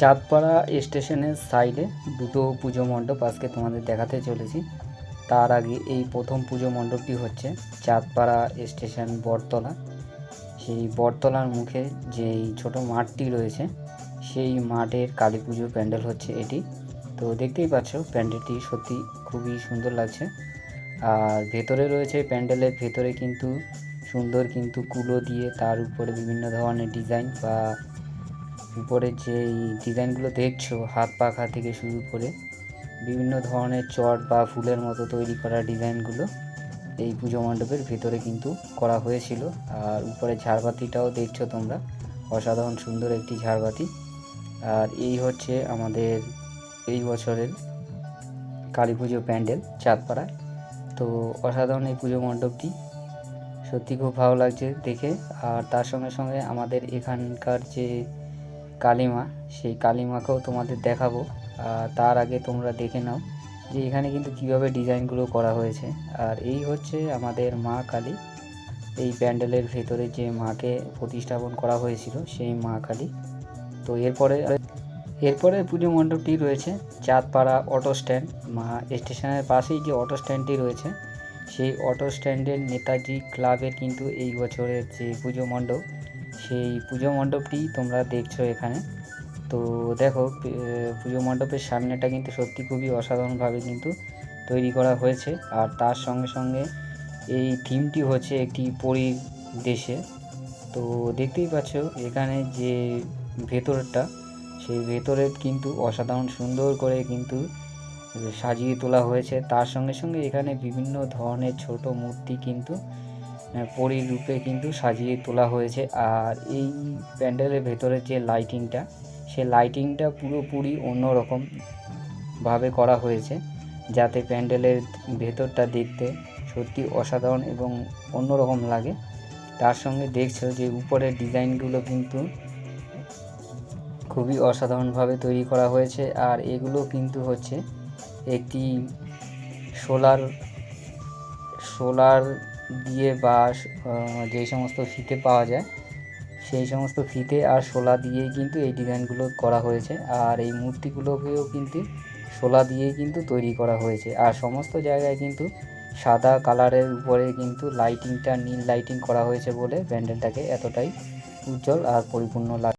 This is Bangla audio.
চাঁদপাড়া স্টেশনের সাইডে দুটো পুজো মণ্ডপ আজকে তোমাদের দেখাতে চলেছি। তার আগে এই প্রথম পুজো মণ্ডপটি হচ্ছে চাঁদপাড়া স্টেশন বটতলা। সেই বটতলার মুখে যেই ছোট মাঠটি রয়েছে, সেই মাঠের কালী পুজো প্যান্ডেল হচ্ছে এটি। তো দেখতেই পাচ্ছ, প্যান্ডেলটি সত্যি খুবই সুন্দর লাগছে। আর ভেতরে রয়েছে প্যান্ডেলের ভেতরে কিন্তু সুন্দর কিন্তু কুলো দিয়ে তার উপরে বিভিন্ন ধরনের ডিজাইন বা উপরে যেই ডিজাইনগুলো দেখছ, হাত পাখা থেকে শুরু করে বিভিন্ন ধরনের চট বা ফুলের মতো তৈরি করা ডিজাইনগুলো এই পুজো মণ্ডপের ভেতরে কিন্তু করা হয়েছিল। আর উপরে ঝাড়বাতিটাও দেখছ তোমরা, অসাধারণ সুন্দর একটি ঝাড়বাতি। আর এই হচ্ছে আমাদের এই বছরের কালী পুজো প্যান্ডেল চাঁদপাড়ায় তো অসাধারণ এই পুজো মণ্ডপটি, সত্যি খুব ভালো লাগছে দেখে। আর তার সঙ্গে সঙ্গে আমাদের এখানকার যে কালিমা, সেই কালিমাকেও তোমাদের দেখাবো। তার আগে তোমরা দেখে নাও যে এখানে কিন্তু কীভাবে ডিজাইনগুলো করা হয়েছে। আর এই হচ্ছে আমাদের মা কালী। এই প্যান্ডেলের ভেতরে যে মাকে প্রতিস্থাপন করা হয়েছিল, সেই মা কালী। তো এরপরে এরপরে পুজো মণ্ডপটি রয়েছে চাঁদপাড়া অটো স্ট্যান্ড। মা স্টেশনের পাশেই যে অটো স্ট্যান্ডটি রয়েছে, সেই অটো স্ট্যান্ডের নেতাজি ক্লাবের কিন্তু এই বছরের যে পুজো মণ্ডপ সেই পুজো মণ্ডপটি তোমরা দেখছ এখানে। তো দেখো পুজো মণ্ডপের সামনেটা কিন্তু সত্যি খুবই অসাধারণভাবে কিন্তু তৈরি করা হয়েছে। আর তার সঙ্গে সঙ্গে এই থিমটি হচ্ছে একটি পরীর দেশে তো দেখতেই পাচ্ছ, এখানে যে ভেতরটা, সেই ভেতরের কিন্তু অসাধারণ সুন্দর করে কিন্তু সাজিয়ে তোলা হয়েছে। তার সঙ্গে সঙ্গে এখানে বিভিন্ন ধরনের ছোট মূর্তি কিন্তু পরীর রূপে কিন্তু সাজিয়ে তোলা হয়েছে। আর এই প্যান্ডেলের ভেতরে যে লাইটিংটা সে লাইটিংটা পুরোপুরি অন্যরকম ভাবে করা হয়েছে, যাতে প্যান্ডেলের ভেতরটা দেখতে সত্যি অসাধারণ এবং অন্যরকম লাগে। তার সঙ্গে দেখছ যে উপরের ডিজাইনগুলো কিন্তু খুবই অসাধারণভাবে তৈরি করা হয়েছে। আর এগুলো কিন্তু হচ্ছে একটি সোলার সোলার দিয়ে বা যেই সমস্ত ফিতে পাওয়া যায়, সেই সমস্ত ফিতে আর শোলা দিয়েই কিন্তু এই ডিজাইনগুলো করা হয়েছে। আর এই মূর্তিগুলোকেও কিন্তু শোলা দিয়েই কিন্তু তৈরি করা হয়েছে। আর সমস্ত জায়গায় কিন্তু সাদা কালারের উপরে কিন্তু লাইটিংটা নীল লাইটিং করা হয়েছে বলে প্যান্ডেলটাকে এতটাই উজ্জ্বল আর পরিপূর্ণ লাগে